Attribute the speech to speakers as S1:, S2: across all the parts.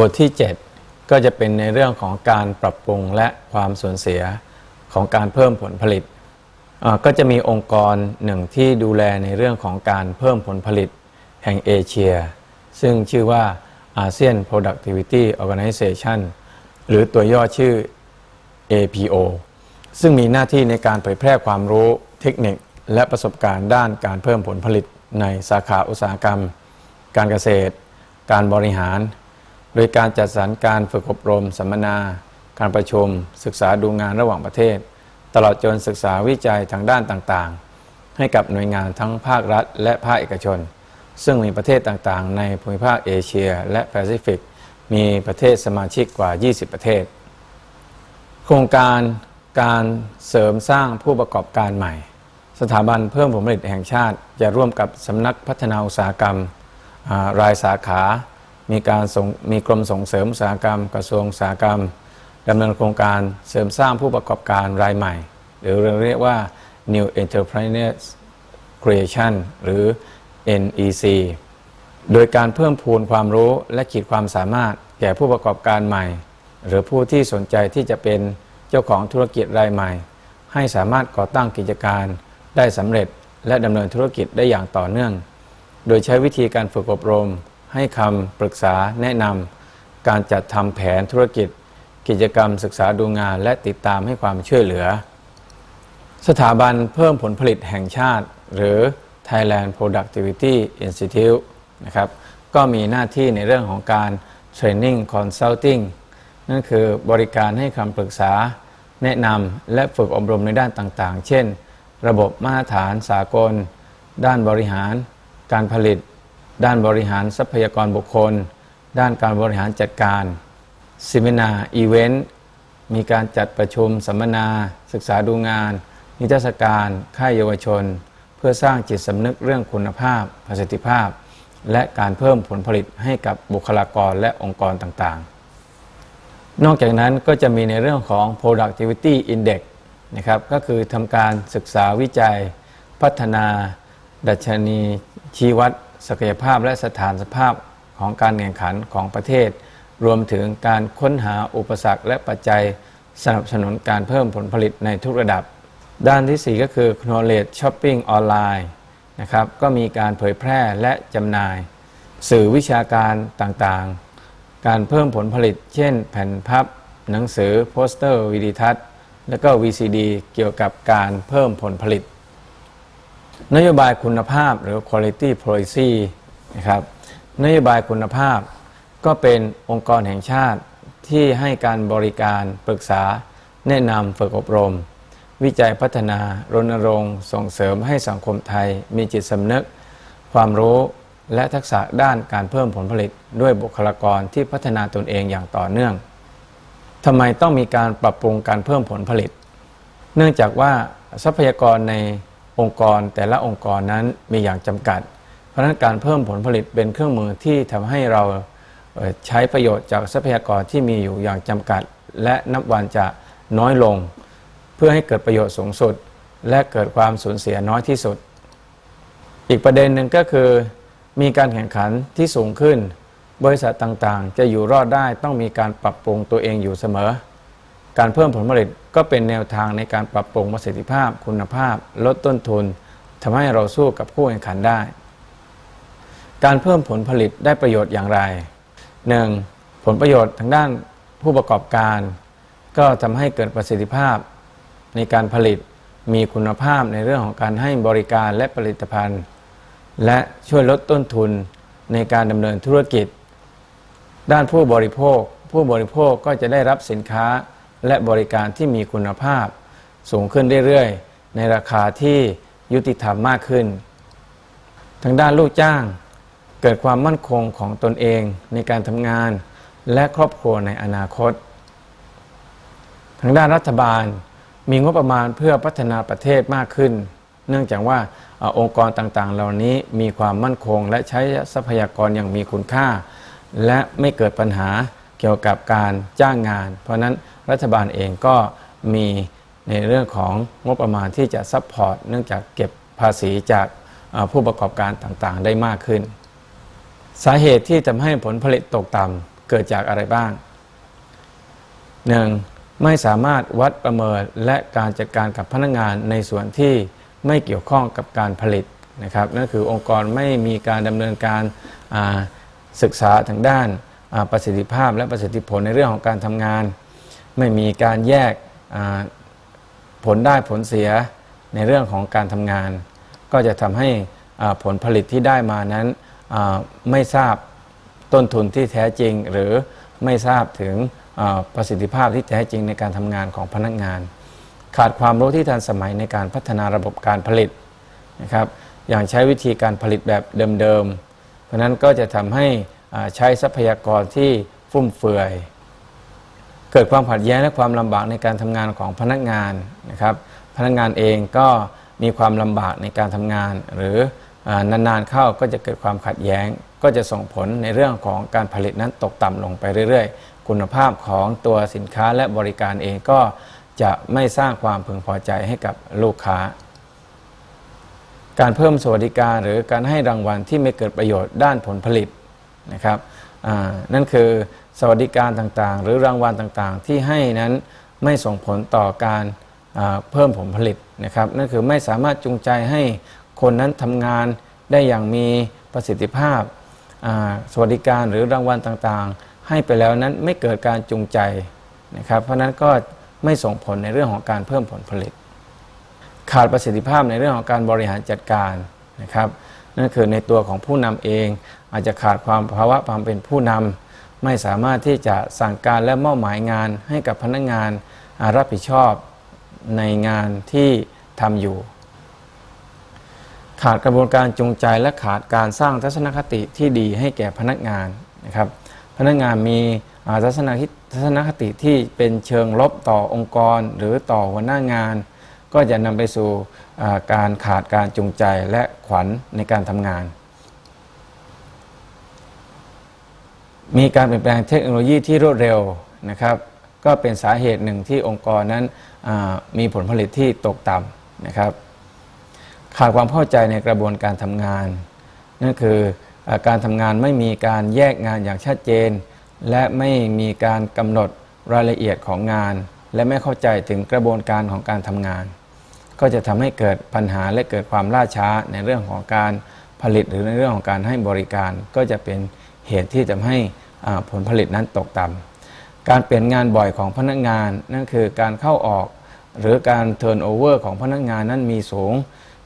S1: บทที่ 7 ก็จะเป็นในเรื่องของการปรับปรุงและความสูญเสียของการเพิ่มผลผลิต ก็จะมีองค์กรหนึ่งที่ดูแลในเรื่องของการเพิ่มผลผลิตแห่งเอเชีย ซึ่งชื่อว่า ASEAN Productivity Organization หรือตัวย่อชื่อ APO ซึ่งมีหน้าที่ในการเผยแพร่ความรู้เทคนิคและประสบการณ์ด้านการเพิ่มผลผลิตในสาขาอุตสาหกรรม การเกษตร การบริหาร โดยการจัดสรรการฝึกอบรม สัมมนา การประชุม ศึกษาดูงานระหว่างประเทศ ตลอดจนศึกษาวิจัยทางด้านต่างๆ ให้กับหน่วยงานทั้งภาครัฐ และภาคเอกชน ซึ่งมีประเทศต่างๆ ในภูมิภาคเอเชีย และแปซิฟิก มีประเทศสมาชิกกว่า 20 ประเทศ โครงการการเสริมสร้างผู้ประกอบการใหม่ สถาบันเพิ่มผลผลิตแห่งชาติจะร่วมกับสำนักพัฒนาอุตสาหกรรมรายสาขา มีการมีกรมส่งเสริมอุตสาหกรรม กระทรวงอุตสาหกรรมดำเนินโครงการเสริมสร้างผู้ประกอบการรายใหม่ หรือเรียกว่า New Enterprise Creation หรือ NEC โดยการเพิ่มพูนความรู้และขีดความสามารถแก่ผู้ประกอบการใหม่ หรือผู้ที่สนใจที่จะเป็นเจ้าของธุรกิจรายใหม่ ให้สามารถก่อตั้งกิจการได้สำเร็จและดำเนินธุรกิจได้อย่างต่อเนื่อง โดยใช้วิธีการฝึกอบรม ให้คำปรึกษาแนะนำการจัดทำแผนธุรกิจ กิจกรรมศึกษาดูงาน และติดตามให้ความช่วยเหลือ สถาบันเพิ่มผลผลิตแห่งชาติ หรือ Thailand Productivity Institute นะครับก็มีหน้าที่ในเรื่องของการ Training Consulting นั่นคือบริการให้คำปรึกษา แนะนำและฝึกอบรมในด้านต่างๆ เช่น ระบบมาตรฐานสากล ด้านบริหาร การผลิต ด้านบริหารทรัพยากรบุคคล ด้านการบริหารจัดการซิมินาอีเวนต์มีการจัดประชุมสัมมนา ศึกษาดูงาน นิทรรศการ ค่ายเยาวชน เพื่อสร้างจิตสำนึกเรื่องคุณภาพ ประสิทธิภาพ และการเพิ่มผลผลิตให้กับบุคลากรและองค์กรต่างๆ นอกจากนั้นก็จะมีในเรื่องของ productivity index นะครับก็คือทำการศึกษาวิจัย พัฒนา ดัชนีชี้วัด ศักยภาพและสถานสภาพของการแข่งขันของประเทศ รวมถึงการค้นหาอุปสรรคและปัจจัยสนับสนุนการเพิ่มผลผลิตในทุกระดับ ด้านที่ 4 ก็คือ knowledge shopping ออนไลน์นะครับก็มีการเผยแพร่และจำหน่าย สื่อวิชาการต่างๆ การเพิ่มผลผลิต เช่น แผ่นพับ หนังสือโปสเตอร์วิดีทัศน์ และก็ VCD เกี่ยวกับการเพิ่มผลผลิต นโยบายคุณภาพหรือ quality policy นะครับนโยบายคุณภาพก็เป็นองค์กรแห่งชาติที่ให้การบริการปรึกษา แนะนำฝึกอบรม วิจัยพัฒนารณรงค์ส่งเสริมให้สังคมไทยมีจิตสำนึก ความรู้และทักษะด้านการเพิ่มผลผลิตด้วยบุคลากรที่พัฒนาตนเองอย่างต่อเนื่องทำไมต้องมีการปรับปรุงการเพิ่มผลผลิต เนื่องจากว่าทรัพยากรใน องค์กรแต่ละองค์กรนั้นมีอย่างจำกัด เพราะฉะนั้นการเพิ่มผลผลิตเป็นเครื่องมือที่ทำให้เราใช้ประโยชน์จากทรัพยากรที่มีอยู่อย่างจำกัด และนับวันจะน้อยลง เพื่อให้เกิดประโยชน์สูงสุด และเกิดความสูญเสียน้อยที่สุด อีกประเด็นหนึ่งก็คือ มีการแข่งขันที่สูงขึ้น บริษัทต่างๆ จะอยู่รอดได้ต้องมีการปรับปรุงตัวเองอยู่เสมอ การเพิ่มผลผลิต ก็เป็นแนวทางในการปรับปรุงประสิทธิภาพคุณภาพ ลดต้นทุนทำให้เราสู้กับคู่แข่งขันได้ การเพิ่มผลผลิตได้ประโยชน์อย่างไร 1. ผลประโยชน์ทางด้านผู้ประกอบการ ก็ทำให้เกิดประสิทธิภาพ ในการผลิตมีคุณภาพในเรื่องของการให้บริการและผลิตภัณฑ์ และช่วยลดต้นทุนในการดำเนินธุรกิจ ด้านผู้บริโภค ผู้บริโภคก็จะได้รับสินค้า และบริการที่มีคุณภาพ สูงขึ้นเรื่อยๆ ในราคาที่ยุติธรรมมากขึ้น ทางด้านลูกจ้าง เกิดความมั่นคงของตนเองในการทำงาน และครอบครัวในอนาคต ทางด้านรัฐบาลมีงบประมาณเพื่อพัฒนาประเทศมากขึ้น เนื่องจากว่าอองค์กรต่างๆ เหล่านี้มีความมั่นคง และใช้ทรัพยากรอย่างมีคุณค่า และไม่เกิดปัญหาเกี่ยวกับการจ้างงาน เพราะนั้น รัฐบาลเองก็มีในเรื่องของงบประมาณที่จะซัพพอร์ตเนื่องจากเก็บภาษีจากผู้ประกอบการต่างๆ ได้มากขึ้น สาเหตุที่ทำให้ผลผลิตตกต่ำเกิดจากอะไรบ้างหนึ่งไม่สามารถวัดประเมินและการจัดการกับพนักงานในส่วนที่ไม่เกี่ยวข้องกับการผลิตนะครับนั่นคือองค์กรไม่มีการดำเนินการศึกษาทางด้านประสิทธิภาพและประสิทธิผลในเรื่องของการทำงาน ไม่มีการแยกผลได้ผลเสียในเรื่องของการทำงาน ก็จะทำให้ผลผลิตที่ได้มานั้นไม่ทราบต้นทุนที่แท้จริง หรือไม่ทราบถึงประสิทธิภาพที่แท้จริงในการทำงานของพนักงาน ขาดความรู้ที่ทันสมัยในการพัฒนาระบบการผลิตนะครับอย่างใช้วิธีการผลิตแบบเดิมๆ เพราะนั้นก็จะทำให้ใช้ทรัพยากรที่ฟุ่มเฟือย เกิดความขัดแย้งและความลำบากในการทำงานของพนักงานนะครับพนักงานเองก็มีความลำบากในการทำงาน หรืออนานๆเข้าก็จะเกิดความขัดแย้ง ก็จะส่งผลในเรื่องของการผลิตนั้นตกต่ำลงไปเรื่อยๆ คุณภาพของตัวสินค้าและบริการเองก็จะไม่สร้างความพึงพอใจให้กับลูกค้า การเพิ่มสวัสดิการหรือการให้รางวัลที่ไม่เกิดประโยชน์ด้านผลผลิตนะครับ นั่นคือสวัสดิการต่างๆ หรือรางวัลต่างๆ ที่ให้นั้นไม่ส่งผลต่อการเพิ่มผลผลิตนะครับ นั่นคือไม่สามารถจูงใจให้คนนั้นทำงานได้อย่างมีประสิทธิภาพ สวัสดิการหรือรางวัลต่างๆ ให้ไปแล้วนั้นไม่เกิดการจูงใจนะครับ เพราะนั้นก็ไม่ส่งผลในเรื่องของการเพิ่มผลผลิต ขาดประสิทธิภาพในเรื่องของการบริหารจัดการนะครับ นั่นคือในตัวของผู้นำเอง อาจจะขาดความภาวะความเป็นผู้นำไม่สามารถที่จะสั่งการและมอบหมายงานให้กับพนักงานรับผิดชอบในงานที่ทำอยู่ ขาดกระบวนการจูงใจและขาดการสร้างทัศนคติที่ดีให้แก่พนักงานนะครับ พนักงานมีทัศนคติทัศนคติที่เป็นเชิงลบต่อองค์กร หรือต่อหัวหน้างาน ก็จะนำไปสู่การขาดการจูงใจและขวัญในการทำงาน มีการเปลี่ยนแปลงเทคโนโลยีที่รวดเร็วนะครับก็เป็นสาเหตุหนึ่งที่องค์กรนั้นมีผลผลิตที่ตกต่ำนะครับ ขาดความเข้าใจในกระบวนการทำงาน นั่นคืออการทำงานไม่มีการแยกงานอย่างชัดเจน และไม่มีการกำหนดรายละเอียดของงาน และไม่เข้าใจถึงกระบวนการของการทำงาน ก็จะทำให้เกิดปัญหาและเกิดความล่าช้าในเรื่องของการผลิตหรือในเรื่องของการให้บริการ ก็จะเป็นเหตุที่ทำให้ผลผลิตนั้นตกต่ำการเปลี่ยนงานบ่อยของพนักงาน นั่นคือการเข้าออก หรือการเทิร์นโอเวอร์ของพนักงานนั้นมีสูง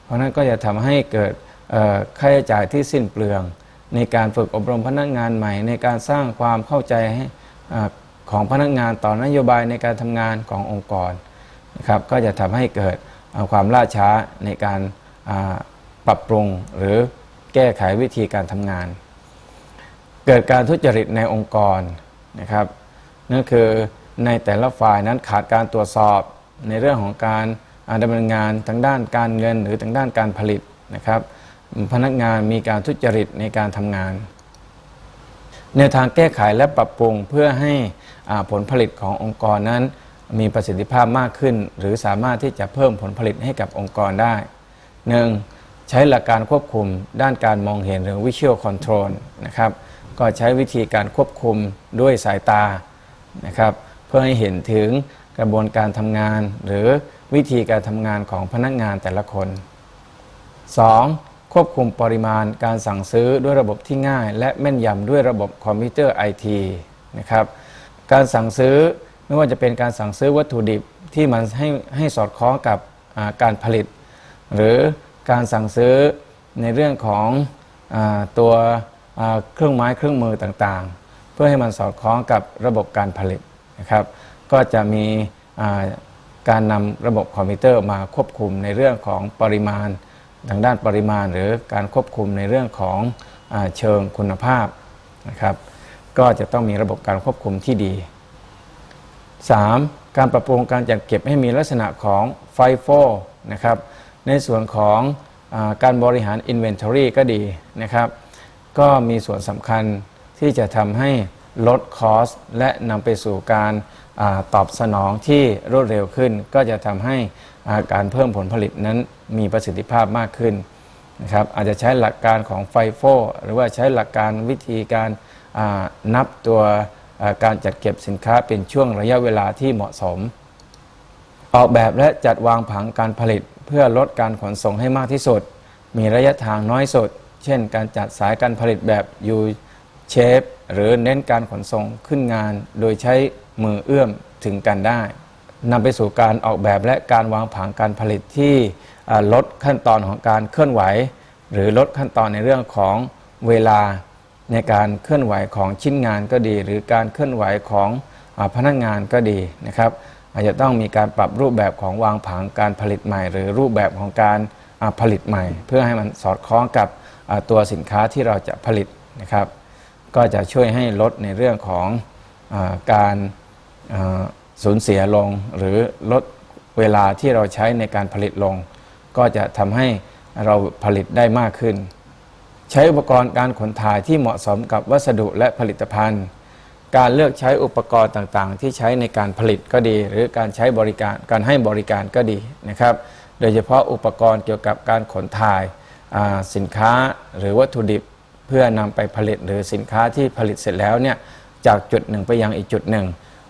S1: เพราะนั้นก็จะทำให้เกิดค่าใช้จ่ายที่สิ้นเปลือง ในการฝึกอบรมพนักงานใหม่ ในการสร้างความเข้าใจของพนักงานต่อนโยบายในการทำงานขององค์กรนะครับก็จะทำให้เกิด ความล่าช้าในการปรับปรุงหรือแก้ไขวิธีการทำงาน เกิดการทุจริตในองค์กรนะครับนั่นคือในแต่ละฝ่ายนั้นขาดการตรวจสอบในเรื่องของการดำเนินงานทางด้านการเงินหรือทางด้านการผลิตนะครับพนักงานมีการทุจริตในการทำงาน แนวทางแก้ไขและปรับปรุงเพื่อให้ผลผลิตขององค์กรนั้น มีประสิทธิภาพมากขึ้น หรือสามารถที่จะเพิ่มผลผลิตให้กับองค์กรได้ 1. ใช้หลักการควบคุมด้านการมองเห็นหรือ Visual Control นะครับก็ใช้วิธีการควบคุมด้วยสายตานะครับเพื่อให้เห็นถึงกระบวนการทำงาน หรือวิธีการทำงานของพนักงานแต่ละคน 2. ควบคุมปริมาณการสั่งซื้อด้วยระบบที่ง่าย และแม่นยำด้วยระบบคอมพิวเตอร์ไอทีนะครับการสั่งซื้อ ไม่ว่าจะเป็นการสั่งซื้อวัตถุดิบที่มันให้ให้สอดคล้องกับการผลิต หรือการสั่งซื้อในเรื่องของอตัวเครื่องไม้เครื่องมือต่างๆ เพื่อให้มันสอดคล้องกับระบบการผลิตนะครับ ก็จะมีการนำระบบคอมพิวเตอร์มาควบคุมในเรื่องของปริมาณทางด้านปริมาณ หรือการควบคุมในเรื่องของอเชิงคุณภาพนะครับ ก็จะต้องมีระบบการควบคุมที่ดี 3. การปรับปรุงการจัดเก็บให้มีลักษณะของไฟโฟนะครับในส่วนของอการบริหาร Inventory ก็ดีนะครับ ก็มีส่วนสำคัญที่จะทำให้ลดคอสและนำไปสู่การอาตอบสนองที่รวดเร็วขึ้น ก็จะทำให้การเพิ่มผลผลิตนั้นมีประสิทธิภาพมากขึ้นนะครับอาจจะใช้หลักการของไฟโฟหรือว่าใช้หลักการวิธีการานับตัว การจัดเก็บสินค้าเป็นช่วงระยะเวลาที่เหมาะสม ออกแบบและจัดวางผังการผลิตเพื่อลดการขนส่งให้มากที่สุด มีระยะทางน้อยสุด เช่น การจัดสายการผลิตแบบ U shape หรือเน้นการขนส่งขึ้นงาน โดยใช้มือเอื้อมถึงกันได้นำไปสู่การออกแบบและการวางผังการผลิตที่ลดขั้นตอนของการเคลื่อนไหว หรือลดขั้นตอนในเรื่องของเวลา ในการเคลื่อนไหวของชิ้นงานก็ดี หรือการเคลื่อนไหวของอพนักงานก็ดีนะครับอาจจะต้องมีการปรับรูปแบบของวางผังการผลิตใหม่ หรือรูปแบบของการผลิตใหม่ เพื่อให้มันสอดคล้องกับตัวสินค้าที่เราจะผลิตนะครับ ก็จะช่วยให้ลดในเรื่องของอการสูญเสียลง หรือลดเวลาที่เราใช้ในการผลิตลง ก็จะทำให้เราผลิตได้มากขึ้น ใช้อุปกรณ์การขนถ่ายที่เหมาะสมกับวัสดุและผลิตภัณฑ์ การเลือกใช้อุปกรณ์ต่างๆ ที่ใช้ในการผลิตก็ดี หรือการใช้บริการการให้บริการก็ดีนะครับ โดยเฉพาะอุปกรณ์เกี่ยวกับการขนถ่ายสินค้าหรือวัตถุดิบเพื่อนำไปผลิตหรือสินค้าที่ผลิตเสร็จแล้วเนี่ยจากจุดหนึ่งไปยังอีกจุดหนึ่ง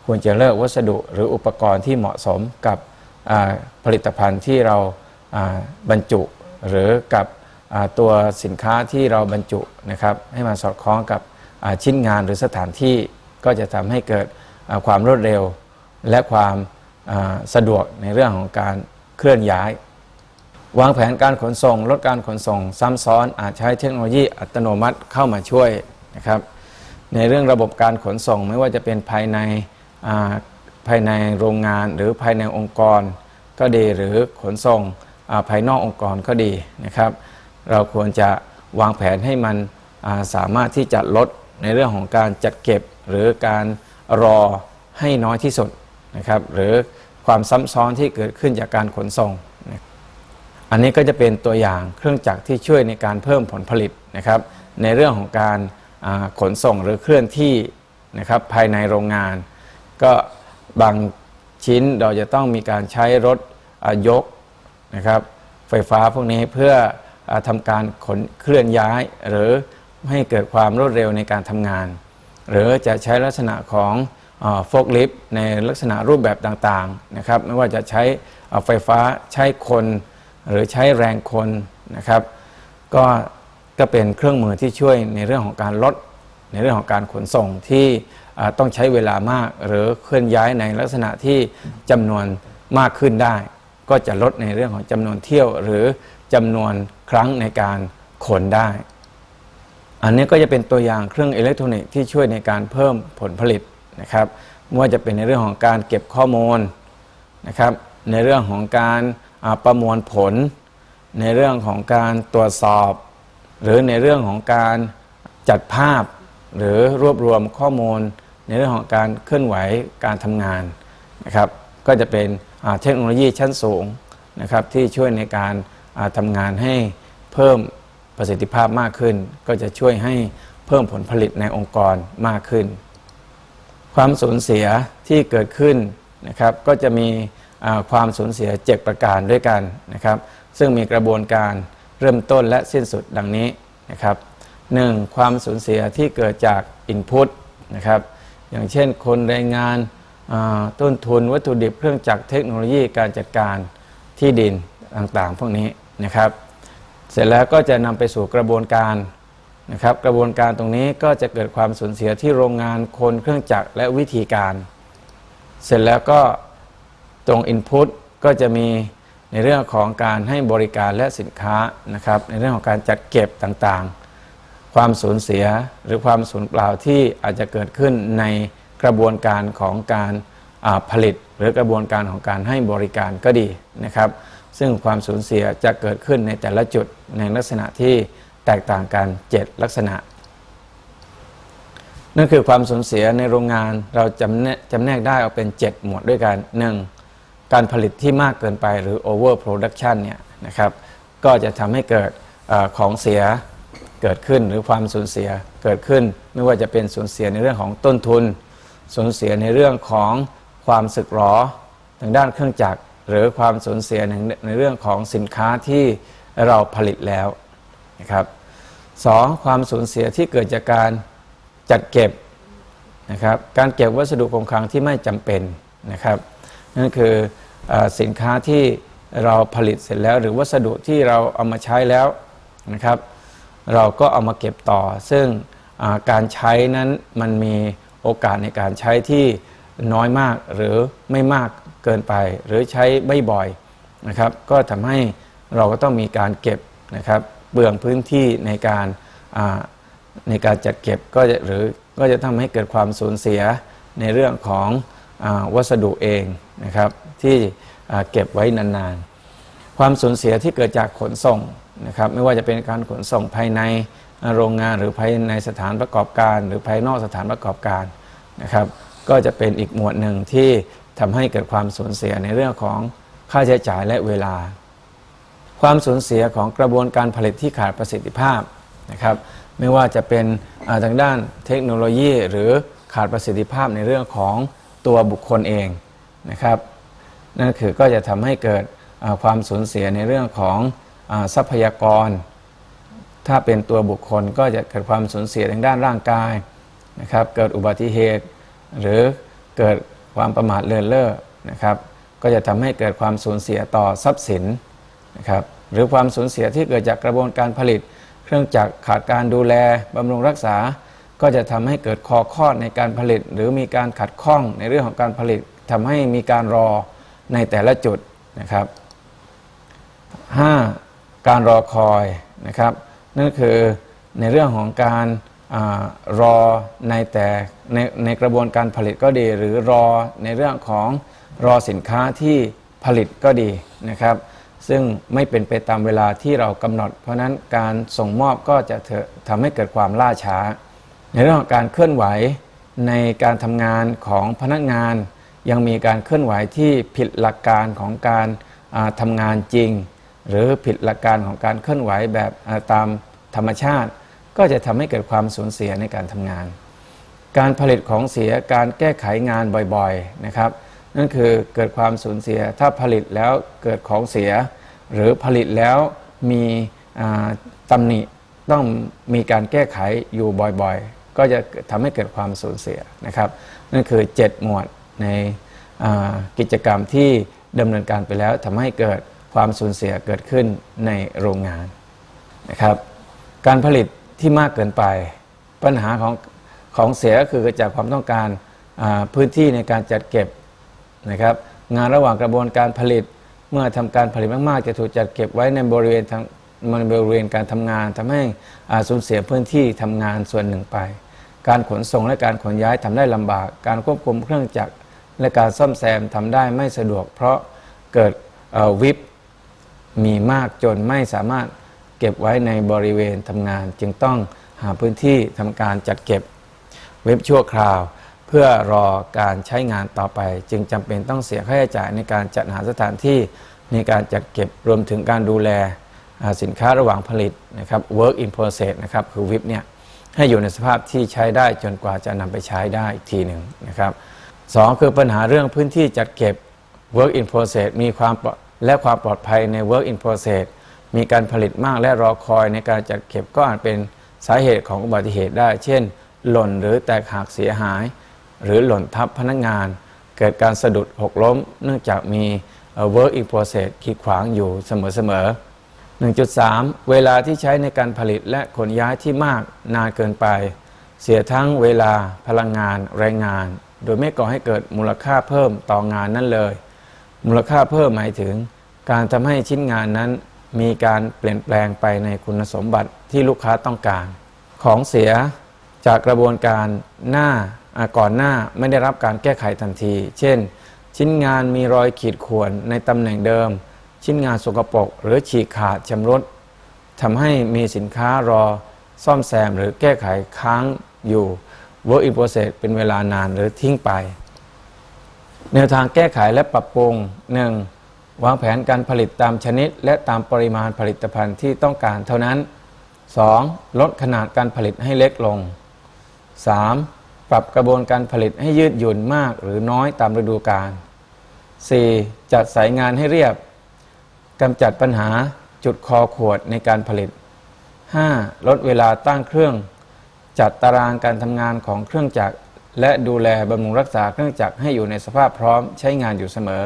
S1: ควรจะเลือกวัสดุหรืออุปกรณ์ที่เหมาะสมกับผลิตภัณฑ์ที่เราบรรจุหรือกับ ตัวสินค้าที่เราบรรจุนะครับให้มันสอดคล้องกับชิ้นงานหรือสถานที่ก็จะทำให้เกิดความรวดเร็ว และความสะดวกในเรื่องของการเคลื่อนย้าย วางแผนการขนส่ง ลดการขนส่ง ซ้ำซ้อนอาจใช้เทคโนโลยีอัตโนมัติเข้ามาช่วยนะครับในเรื่องระบบการขนส่งไม่ว่าจะเป็นภายในาภายในโรงงานหรือภายในองค์กรก็ดีหรือขนส่งาภายนอกองค์กรก็ดีนะครับ เราควรจะวางแผนให้มันาสามารถที่จะลดในเรื่องของการจัดเก็บ หรือการรอให้น้อยที่สุดนะครับหรือความซ้ำซ้อนที่เกิดขึ้นจากการขนส่ง อันนี้ก็จะเป็นตัวอย่างเครื่องจักรที่ช่วยในการเพิ่มผลผลิตนะครับในเรื่องของการาขนส่งหรือเคลื่อนที่นะครับภายในโรงงาน ก็บางชิ้นเราจะต้องมีการใช้รถยกนะครับไฟฟ้าพวกนี้เพื่อ อาทำการขนเคลื่อนย้าย หรือให้เกิดความรวดเร็วในการทำงาน หรือจะใช้ลักษณะของโฟกลิฟต์ในลักษณะรูปแบบต่างๆนะครับไม่ว่าจะใช้ไฟฟ้าใช้คน หรือใช้แรงคนนะครับก็ก็เป็นเครื่องมือที่ช่วยในเรื่องของการลดในเรื่องของการขนส่งที่ต้องใช้เวลามาก หรือเคลื่อนย้ายในลักษณะที่จำนวนมากขึ้นได้ ก็จะลดในเรื่องของจำนวนเที่ยวหรือจำนวนครั้งในการขนได้ อันนี้ก็จะเป็นตัวอย่างเครื่องอิเล็กทรอนิกส์ที่ช่วยในการเพิ่มผลผลิตนะครับไม่ว่าจะเป็นในเรื่องของการเก็บข้อมูลนะครับ ในเรื่องของการประมวลผล ในเรื่องของการตรวจสอบ หรือในเรื่องของการจัดภาพ หรือรวบรวมข้อมูล ในเรื่องของการเคลื่อนไหวการทำงานนะครับ ก็จะเป็น เทคโนโลยีชั้นสูงนะครับที่ช่วยในการอ่าทำงานให้เพิ่มประสิทธิภาพมากขึ้น ก็จะช่วยให้เพิ่มผลผลิตในองค์กรมากขึ้น ความสูญเสียที่เกิดขึ้นนะครับก็จะมีความสูญเสีย7ประการด้วยกันนะครับ ซึ่งมีกระบวนการเริ่มต้นและสิ้นสุดดังนี้นะครับ 1. ความสูญเสียที่เกิดจาก Input นะครับอย่างเช่นคนแรงงาน ต้นทุนวัตถุดิบเครื่องจักรเทคโนโลยีการจัดการที่ดินต่างๆ พวกนี้นะครับ เสร็จแล้วก็จะนำไปสู่กระบวนการนะครับ กระบวนการตรงนี้ก็จะเกิดความสูญเสียที่โรงงานคนเครื่องจักรและวิธีการ เสร็จแล้วก็ตรง Input ก็จะมีในเรื่องของการให้บริการและสินค้านะครับ ในเรื่องของการจัดเก็บต่างๆ ความสูญเสียหรือความสูญเปล่าที่อาจจะเกิดขึ้นใน กระบวนการของการผลิต หรือกระบวนการของการให้บริการก็ดีนะครับ ซึ่งความสูญเสียจะเกิดขึ้นในแต่ละจุดในลักษณะที่แตกต่างกัน 7 ลักษณะ นั่นคือความสูญเสียในโรงงานเราจำแนกจำแนกได้ออกเป็น 7 หมวดด้วยกัน 1. การผลิตที่มากเกินไปหรือ over production เนี่ยนะครับก็จะทำให้เกิดอของเสียเกิดขึ้นหรือความสูญเสียเกิดขึ้น ไม่ว่าจะเป็นสูญเสียในเรื่องของต้นทุน สูญเสียในเรื่องของความสึกหรอทางด้านเครื่องจักร หรือความสูญเสียในในเรื่องของสินค้าที่เราผลิตแล้วนะครับสองความสูญเสียที่เกิดจากการจัดเก็บนะครับการเก็บวัสดุคงคลังที่ไม่จำเป็นนะครับนั่นคืออสินค้าที่เราผลิตเสร็จแล้ว หรือวัสดุที่เราเอามาใช้แล้วนะครับ เราก็เอามาเก็บต่อ ซึ่งการใช้นั้นมันมี โอกาสในการใช้ที่น้อยมากหรือไม่มากเกินไป หรือใช้ไม่บ่อยนะครับ ก็ทำให้เราก็ต้องมีการเก็บนะครับเบืองพื้นที่ในการในการจัดเก็บก็จะหรือก็จะทำให้เกิดความสูญเสียในเรื่องของอวัสดุเองนะครับที่เก็บไว้นานๆ ความสูญเสียที่เกิดจากขนส่งนะครับไม่ว่าจะเป็นการขนส่งภายใน โรงงานหรือภายในสถานประกอบการ หรือภายนอกสถานประกอบการนะครับ ก็จะเป็นอีกหมวดหนึ่งที่ทำให้เกิดความสูญเสียในเรื่องของค่าใช้จ่ายและเวลา ความสูญเสียของกระบวนการผลิตที่ขาดประสิทธิภาพนะครับ ไม่ว่าจะเป็นทางด้านเทคโนโลยี หรือขาดประสิทธิภาพในเรื่องของตัวบุคคลเองนะครับ นั่นคือก็จะทำให้เกิดความสูญเสียในเรื่องของทรัพยากร ถ้าเป็นตัวบุคคลก็จะเกิดความสูญเสียทางด้านร่างกายนะครับ เกิดอุบัติเหตุ หรือเกิดความประมาทเลินเล่อนะครับ ก็จะทำให้เกิดความสูญเสียต่อทรัพย์สินนะครับ หรือความสูญเสียที่เกิดจากกระบวนการผลิต เครื่องจักรขาดการดูแลบำรุงรักษา ก็จะทำให้เกิดคอคลอดในการผลิต หรือมีการขัดข้องในเรื่องของการผลิตทำให้มีการรอในแต่ละจุดนะครับ 5. การรอคอยนะครับ นั่นคือในเรื่องของการอรอในแต่ในในกระบวนการผลิตก็ดี หรือรอในเรื่องของรอสินค้าที่ผลิตก็ดีนะครับ ซึ่งไม่เป็นไปตามเวลาที่เรากำหนด เพราะนั้นการส่งมอบก็จะเถอทำให้เกิดความล่าช้า ในเรื่องของการเคลื่อนไหวในการทำงานของพนักงาน ยังมีการเคลื่อนไหวที่ผิดหลักการของการอ่าทำงานจริง หรือผิดหลักการของการเคลื่อนไหวแบบตามธรรมชาติ ก็จะทำให้เกิดความสูญเสียในการทำงาน การผลิตของเสียการแก้ไขงานบ่อยๆนะครับนั่นคือเกิดความสูญเสียถ้าผลิตแล้วเกิดของเสีย หรือผลิตแล้วมีตำหนิต้องมีการแก้ไขอยู่บ่อยๆ ก็จะทำให้เกิดความสูญเสียนะครับนั่นคือ 7 หมวดในกิจกรรมที่ดำเนินการไปแล้วทำให้เกิด ความสูญเสียเกิดขึ้นในโรงงานนะครับ การผลิตที่มากเกินไป ปัญหาของของเสียก็คือเกิดจากความต้องการพื้นที่ในการจัดเก็บนะครับ งานระหว่างกระบวนการผลิตเมื่อทำการผลิตมากๆ จะถูกจัดเก็บไว้ในบริเวณทางในบริเวณการทำงานทำให้สูญเสียพื้นที่ทำงานส่วนหนึ่งไป การขนส่งและการขนย้ายทำได้ลำบาก การควบคุมเครื่องจักรและการซ่อมแซมทำได้ไม่สะดวก เพราะเกิดวิป มีมากจนไม่สามารถเก็บไว้ในบริเวณทำงาน จึงต้องหาพื้นที่ทำการจัดเก็บเว็บชั่วคราว เพื่อรอการใช้งานต่อไป จึงจำเป็นต้องเสียค่าใช้จ่ายในการจัดหาสถานที่ในการจัดเก็บรวมถึงการดูแลสินค้าระหว่างผลิตนะครับ work in process นะครับคือวิปเนี่ยให้อยู่ในสภาพที่ใช้ได้จนกว่าจะนำไปใช้ได้อีกทีหนึ่งนะครับสองคือปัญหาเรื่องพื้นที่จัดเก็บ work in process มีความ และความปลอดภัยใน work in process มีการผลิตมากและรอคอยในการจัดเก็บก็อาจเป็นสาเหตุของอุบัติเหตุได้ เช่น หล่นหรือแตกหักเสียหาย หรือหล่นทับพนักงาน เกิดการสะดุดหกล้ม เนื่องจากมีเอ่อ work in process ขีดขวางอยู่เสมอๆ1.3 เวลาที่ใช้ในการผลิตและขนย้ายที่มากนานเกินไป เสียทั้งเวลาพลังงานแรงงาน โดยไม่ก่อให้เกิดมูลค่าเพิ่มต่องานนั่นเลย มูลค่าเพิ่มหมายถึง การทำให้ชิ้นงานนั้นมีการเปลี่ยนแปลงไปในคุณสมบัติที่ลูกค้าต้องการ ของเสียจากกระบวนการหน้าก่อนหน้าไม่ได้รับการแก้ไขทันที เช่น ชิ้นงานมีรอยขีดข่วนในตำแหน่งเดิม ชิ้นงานสกปรกหรือฉีกขาดชำรุดทำให้มีสินค้ารอซ่อมแซมหรือแก้ไขค้างอยู่ work in process เป็นเวลานานหรือทิ้งไป แนวทางแก้ไขและปรับปรุง 1. วางแผนการผลิตตามชนิด และตามปริมาณผลิตภัณฑ์ที่ต้องการเท่านั้น 2. ลดขนาดการผลิตให้เล็กลง 3. ปรับกระบวนการผลิตให้ยืดหยุ่นมากหรือน้อยตามฤดูกาล 4. จัดสายงานให้เรียบกำจัดปัญหาจุดคอขวดในการผลิต 5. ลดเวลาตั้งเครื่อง จัดตารางการทำงานของเครื่องจักร และดูแลบำรุงรักษาเครื่องจักรให้อยู่ในสภาพพร้อมใช้งานอยู่เสมอ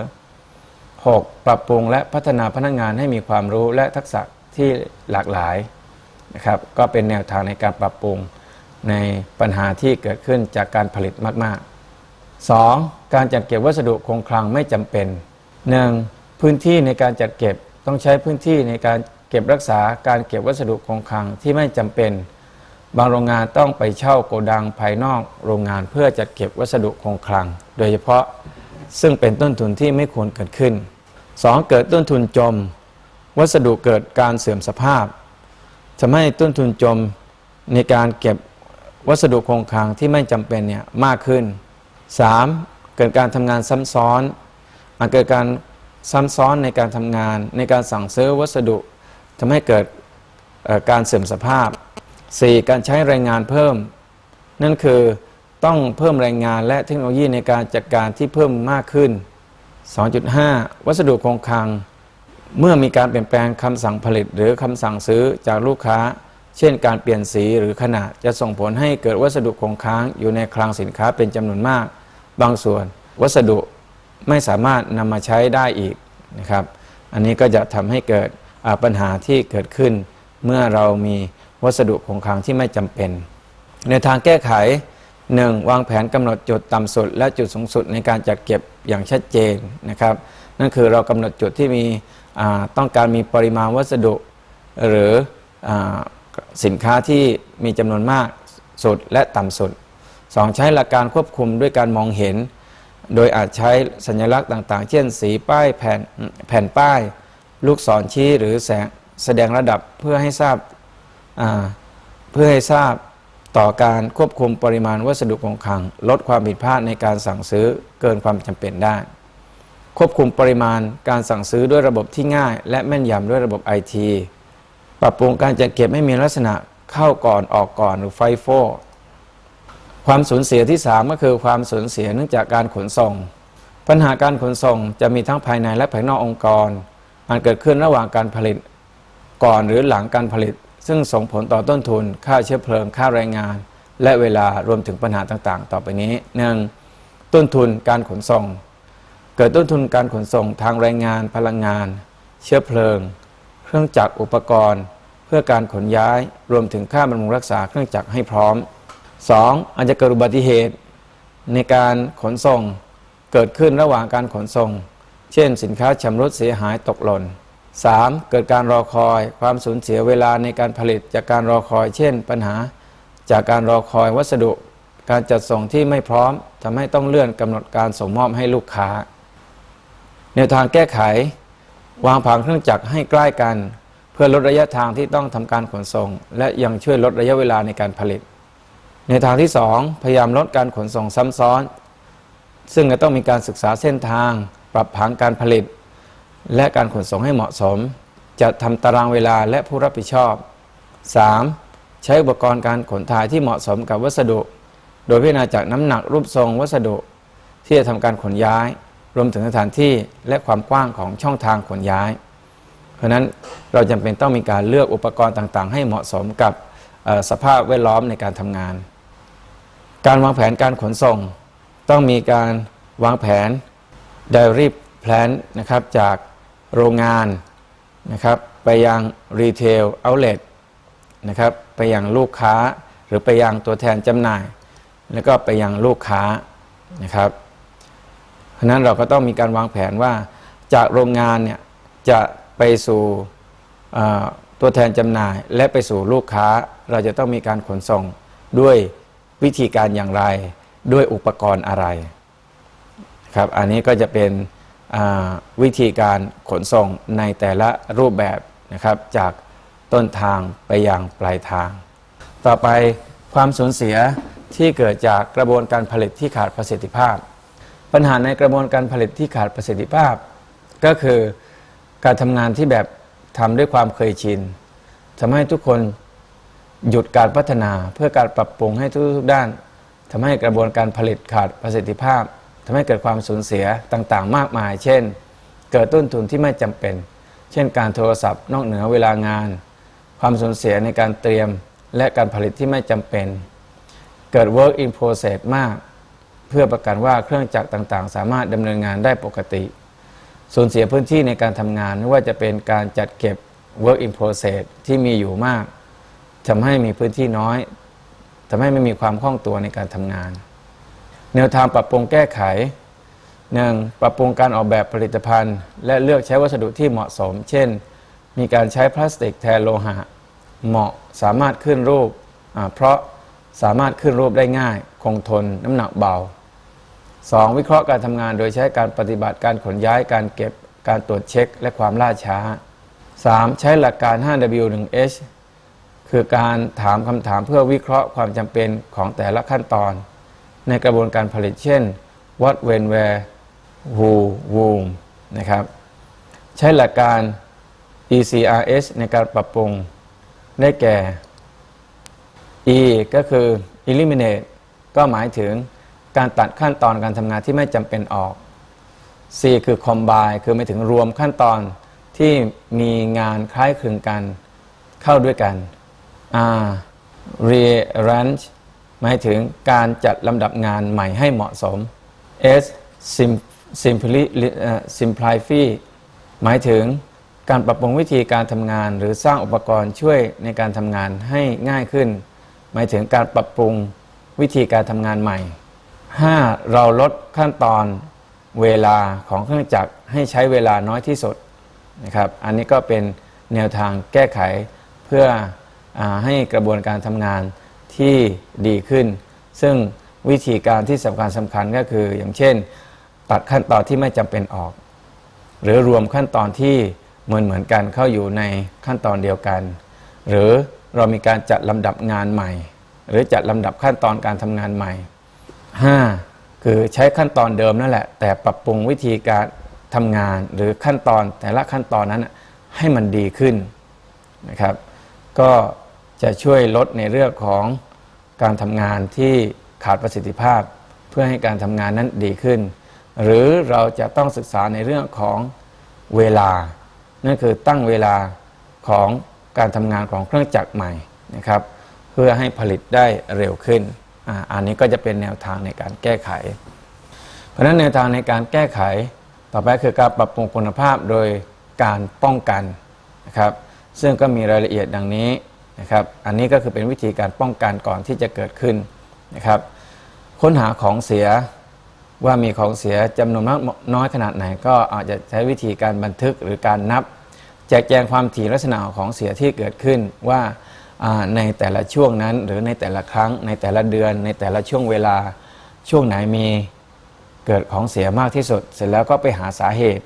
S1: 6. ปรับปรุงและพัฒนาพนักงานให้มีความรู้และทักษะที่หลากหลายนะครับก็เป็นแนวทางในการปรับปรุงในปัญหาที่เกิดขึ้นจากการผลิตมาก ๆ 2. การจัดเก็บวัสดุคงคลังไม่จำเป็น 1. พื้นที่ในการจัดเก็บต้องใช้พื้นที่ในการเก็บรักษาการเก็บวัสดุคงคลังที่ไม่จำเป็น บางโรงงานต้องไปเช่าโกดังภายนอกโรงงานเพื่อจัดเก็บวัสดุคงคลัง โดยเฉพาะซึ่งเป็นต้นทุนที่ไม่ควรเกิดขึ้น 2. เกิดต้นทุนจม วัสดุเกิดการเสื่อมสภาพทำให้ต้นทุนจมในการเก็บวัสดุคงคลังที่ไม่จำเป็นเนี่ยมากขึ้น 3. เกิดการทำงานซ้ำซ้อนอาจเกิดการซ้ำซ้อนในการทำงานในการสั่งซื้อวัสดุทำให้เกิดการเสื่อมสภาพ 4. การใช้แรงงานเพิ่ม นั่นคือต้องเพิ่มแรงงานและเทคโนโลยีในการจัดการที่เพิ่มมากขึ้น 2.5 วัสดุคงคลัง เมื่อมีการเปลี่ยนแปลงคำสั่งผลิตหรือคำสั่งซื้อจากลูกค้า เช่น การเปลี่ยนสีหรือขนาดจะส่งผลให้เกิดวัสดุคงค้างอยู่ในคลังสินค้าเป็นจำนวนมาก บางส่วน วัสดุไม่สามารถนำมาใช้ได้อีกนะครับ อันนี้ก็จะทำให้เกิดปัญหาที่เกิดขึ้น เมื่อเรามี วัสดุคงคลังที่ไม่จำเป็น ในทางแก้ไข 1. วางแผนกำหนดจุดต่ำสุด และจุดสูงสุดในการจัดเก็บอย่างชัดเจนนะครับ นั่นคือเรากำหนดจุดที่มีต้องการมีปริมาณวัสดุ หรืออสินค้าที่มีจำนวนมากสุดและต่ำสุด 2. ใช้หลักการควบคุมด้วยการมองเห็น โดยอาจใช้สัญลักษณ์ต่างๆ เช่น สีป้ายแผ่นแผ่นป้าย ลูกศรชี้หรือแสงแสดงระดับเพื่อให้ทราบ เพื่อให้ทราบต่อการควบคุมปริมาณวัสดุคงคลัง ลดความผิดพลาดในการสั่งซื้อเกินความจำเป็นได้ ควบคุมปริมาณการสั่งซื้อด้วยระบบที่ง่าย และแม่นยำด้วยระบบไอทีปรับปรุงการจัดเก็บให้มีลักษณะเข้าก่อนออกก่อนหรือไฟโฟความสูญเสียที่ 3 ก็คือความสูญเสียเนื่องจากการขนส่ง ปัญหาการขนส่งจะมีทั้งภายในและภายนอกองค์กรอาจเกิดขึ้นระหว่างการผลิต ก่อนหรือหลังการผลิต ซึ่งส่งผลต่อต้นทุน ค่าเชื้อเพลิง ค่าแรงงาน และเวลารวมถึงปัญหาต่างๆ ต่อไปนี้หนึ่งต้นทุนการขนส่ง เกิดต้นทุนการขนส่งทางแรงงาน พลังงาน เชื้อเพลิง เครื่องจักรอุปกรณ์ เพื่อการขนย้ายรวมถึงค่าบำรุงรักษาเครื่องจักรให้พร้อม 2. อาจจะเกิดอุบัติเหตุ ในการขนส่ง เกิดขึ้นระหว่างการขนส่ง เช่น สินค้าชำรุดเสียหายตกหล่น 3. เกิดการรอคอย ความสูญเสียเวลาในการผลิตจากการรอคอย เช่น ปัญหาจากการรอคอยวัสดุ การจัดส่งที่ไม่พร้อมทำให้ต้องเลื่อนกำหนดการส่งมอบให้ลูกค้า แนวทางแก้ไข วางผังเครื่องจักรให้ใกล้กัน เพื่อลดระยะทางที่ต้องทำการขนส่ง และยังช่วยลดระยะเวลาในการผลิต ในทางที่ 2 พยายามลดการขนส่งซ้ำซ้อน ซึ่งจะต้องมีการศึกษาเส้นทาง ปรับผังการผลิต และการขนส่งให้เหมาะสม จัดทำตารางเวลาและผู้รับผิดชอบ 3. ใช้อุปกรณ์การขนถ่ายที่เหมาะสมกับวัสดุ โดยพิจารณาจากน้ำหนักรูปทรงวัสดุ ที่จะทำการขนย้าย รวมถึงสถานที่และความกว้างของช่องทางขนย้าย เพราะนั้นเราจำเป็นต้องมีการเลือกอุปกรณ์ต่างๆ ให้เหมาะสมกับสภาพแวดล้อมในการทำงาน การวางแผนการขนส่ง ต้องมีการวางแผน Diary Plan นะครับจาก โรงงานนะครับไปยัง Retail Outlet นะครับไปยังลูกค้าหรือไปยังตัวแทนจำหน่าย แล้วก็ไปยังลูกค้านะครับเพราะนั้นเราก็ต้องมีการวางแผนว่าจากโรงงานเนี่ยจะไปสู่ตัวแทนจำหน่าย และไปสู่ลูกค้าเราจะต้องมีการขนส่งด้วยวิธีการอย่างไร ด้วยอุปกรณ์อะไรครับอันนี้ก็จะเป็น วิธีการขนส่งในแต่ละรูปแบบนะครับจากต้นทางไปยังปลายทาง ต่อไปความสูญเสียที่เกิดจากกระบวนการผลิตที่ขาดประสิทธิภาพ ปัญหาในกระบวนการผลิตที่ขาดประสิทธิภาพ ก็คือการทำงานที่แบบทำด้วยความเคยชินทำให้ทุกคนหยุดการพัฒนาเพื่อการปรับปรุงให้ทุกๆด้านทำให้กระบวนการผลิตขาดประสิทธิภาพ ทำให้เกิดความสูญเสียต่างๆ มากมาย เช่น เกิดต้นทุนที่ไม่จำเป็น เช่น การโทรศัพท์นอกเหนือเวลางาน ความสูญเสียในการเตรียมและการผลิตที่ไม่จำเป็น เกิด work in process มาก เพื่อประกันว่าเครื่องจักรต่างๆ สามารถดำเนินงานได้ปกติ สูญเสียพื้นที่ในการทำงานไม่ว่าจะเป็นการจัดเก็บ work in process ที่มีอยู่มากทำให้มีพื้นที่น้อยทำให้ไม่มีความคล่องตัวในการทำงาน แนวทางปรับปรุงแก้ไขหนึ่งปรับปรุงการออกแบบผลิตภัณฑ์ และเลือกใช้วัสดุที่เหมาะสม เช่น มีการใช้พลาสติกแทนโลหะ เหมาะสามารถขึ้นรูป เพราะสามารถขึ้นรูปได้ง่าย คงทน น้ำหนักเบา 2. วิเคราะห์การทำงานโดยใช้การปฏิบัติการขนย้ายการเก็บการตรวจเช็ค และความล่าช้า 3. ใช้หลักการ 5W1H คือการถามคำถามเพื่อวิเคราะห์ความจำเป็นของแต่ละขั้นตอน ในกระบวนการผลิตเช่น what when where who whom นะครับ ใช้หลักการ ECRS ในการปรับปรุง ได้แก่ E ก็คือ eliminate ก็หมายถึงการตัดขั้นตอนการทำงานที่ไม่จำเป็นออก C คือ combine คือหมายถึงรวมขั้นตอนที่มีงานคล้ายคลึงกันเข้าด้วยกัน R rearrange หมายถึงการจัดลำดับงานใหม่ให้เหมาะสม S simply simplify หมายถึงการปรับปรุงวิธีการทำงาน หรือสร้างอุปกรณ์ช่วยในการทำงานให้ง่ายขึ้น หมายถึงการปรับปรุงวิธีการทำงานใหม่ 5. เราลดขั้นตอนเวลาของเครื่องจักรให้ใช้เวลาน้อยที่สุดนะครับ อันนี้ก็เป็นแนวทางแก้ไขเพื่ออให้กระบวนการทำงาน ที่ดีขึ้น ซึ่งวิธีการที่สำคัญสำคัญก็คืออย่างเช่น ตัดขั้นตอนที่ไม่จำเป็นออก หรือรวมขั้นตอนที่เหมือนเหมือนกันเข้าอยู่ในขั้นตอนเดียวกัน หรือเรามีการจัดลำดับงานใหม่ หรือจัดลำดับขั้นตอนการทำงานใหม่ 5. คือใช้ขั้นตอนเดิมนั่นแหละ แต่ปรับปรุงวิธีการทำงานหรือขั้นตอนแต่ละขั้นตอนนั้นให้มันดีขึ้นนะครับ ก็ จะช่วยลดในเรื่องของการทำงานที่ขาดประสิทธิภาพ เพื่อให้การทำงานนั้นดีขึ้น หรือเราจะต้องศึกษาในเรื่องของเวลา นั่นคือตั้งเวลาของการทำงานของเครื่องจักรใหม่นะครับ เพื่อให้ผลิตได้เร็วขึ้นอ่าอันนี้ก็จะเป็นแนวทางในการแก้ไข เพราะนั้นแนวทางในการแก้ไข ต่อไปคือการปรับปรุงคุณภาพโดยการป้องกันนะครับ ซึ่งก็มีรายละเอียดดังนี้ นะครับอันนี้ก็คือเป็นวิธีการป้องกันก่อนที่จะเกิดขึ้นนะครับค้นหาของเสียว่ามีของเสียจำนวนมากน้อยขนาดไหน ก็อาจจะใช้วิธีการบันทึกหรือการนับ แจกแจงความถี่ลักษณะของเสียที่เกิดขึ้นว่าในแต่ละช่วงนั้นหรือในแต่ละครั้ง ในแต่ละเดือน ในแต่ละช่วงเวลาช่วงไหนมีเกิดของเสียมากที่สุด เสร็จแล้วก็ไปหาสาเหตุ